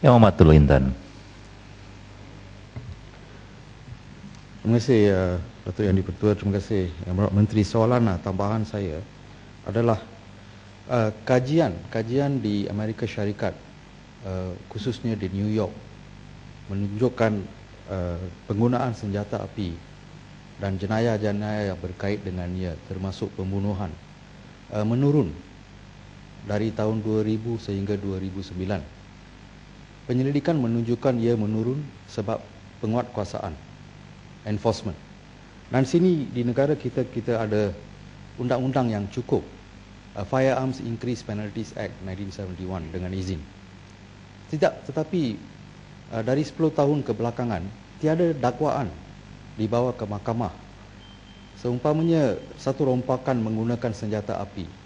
Yang Matul Intan. Terima kasih uh, Datuk Yang Dipertua. Terima kasih Yang Berhormat Menteri. Soalan uh, tambahan saya adalah uh, kajian kajian di Amerika Syarikat uh, khususnya di New York menunjukkan uh, penggunaan senjata api dan jenayah-jenayah yang berkait dengannya termasuk pembunuhan uh, menurun dari tahun 2000 sehingga 2009. Penyelidikan menunjukkan ia menurun sebab penguatkuasaan enforcement. Dan sini di negara kita kita ada undang-undang yang cukup. Uh, Firearms Increase Penalties Act 1971 dengan izin. Tidak tetapi dari 10 tahun ke belakangan tiada dakwaan dibawa ke mahkamah. Seumpamanya satu rompakan menggunakan senjata api.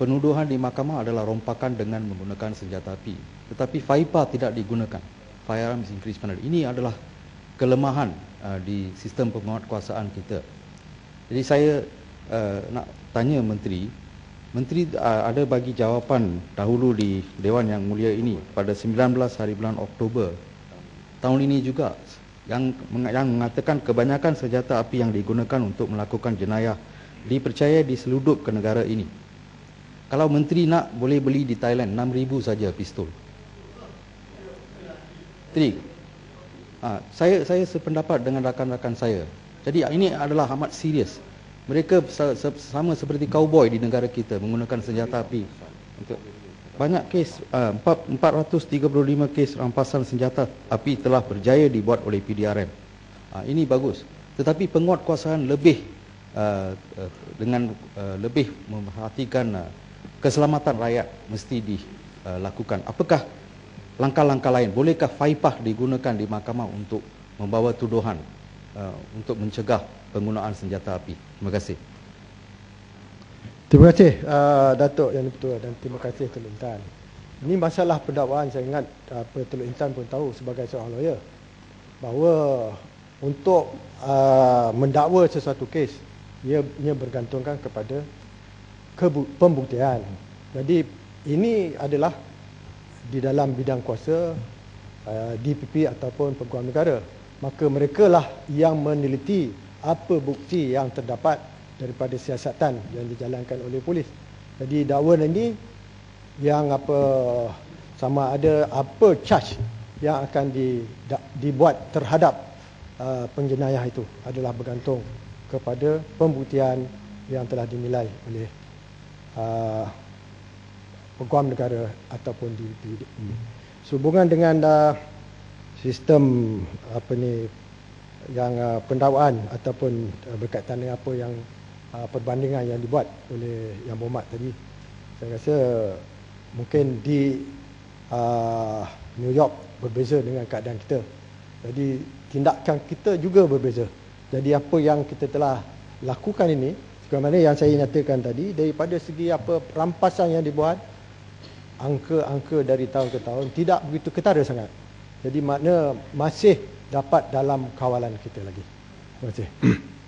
Penuduhan di mahkamah adalah rompakan dengan menggunakan senjata api. Tetapi FIPA tidak digunakan. Firearms Increase Penalty. Ini adalah kelemahan uh, di sistem penguatkuasaan kita. Jadi saya uh, nak tanya menteri, menteri uh, ada bagi jawapan dahulu di Dewan Yang Mulia ini pada 19 hari bulan Oktober tahun ini juga yang yang mengatakan kebanyakan senjata api yang digunakan untuk melakukan jenayah dipercaya diseludup ke negara ini. Kalau menteri nak boleh beli di Thailand 6000 saja pistol. Tri, Ha, saya saya sependapat dengan rakan-rakan saya. Jadi ini adalah amat serius. Mereka sama seperti cowboy di negara kita menggunakan senjata api. Untuk banyak kes uh, 435 kes rampasan senjata api telah berjaya dibuat oleh PDRM. Uh, ini bagus. Tetapi penguatkuasaan lebih uh, uh, dengan lebih memperhatikan keselamatan rakyat mesti dilakukan. Apakah langkah-langkah lain? Bolehkah faipah digunakan di mahkamah untuk membawa tuduhan uh, untuk mencegah penggunaan senjata api? Terima kasih. Terima kasih uh, datuk yang betul dan terima kasih Teluk Intan. Ini masalah pendakwaan. Saya ingat apa Teluk Intan pun tahu sebagai seorang lawyer bahawa untuk uh, mendakwa sesuatu kes ia, ia bergantungkan kepada pembuktian. Jadi ini adalah di dalam bidang kuasa uh, DPP ataupun peguam negara. Maka mereka lah yang meneliti apa bukti yang terdapat daripada siasatan yang dijalankan oleh polis. Jadi dakwaan ini yang apa sama ada apa charge yang akan di, da, dibuat terhadap uh, penjenayah itu adalah bergantung kepada pembuktian yang telah dinilai oleh uh, peguam negara ataupun di, di, di. Sehubungan dengan uh, sistem apa ni yang uh, pendakwaan ataupun uh, berkaitan dengan apa yang uh, perbandingan yang dibuat oleh yang berhormat tadi saya rasa mungkin di uh, New York berbeza dengan keadaan kita. Jadi tindakan kita juga berbeza. Jadi apa yang kita telah lakukan ini sebagaimana yang saya nyatakan tadi daripada segi apa rampasan yang dibuat angka-angka dari tahun ke tahun tidak begitu ketara sangat. Jadi makna masih dapat dalam kawalan kita lagi. Terima kasih.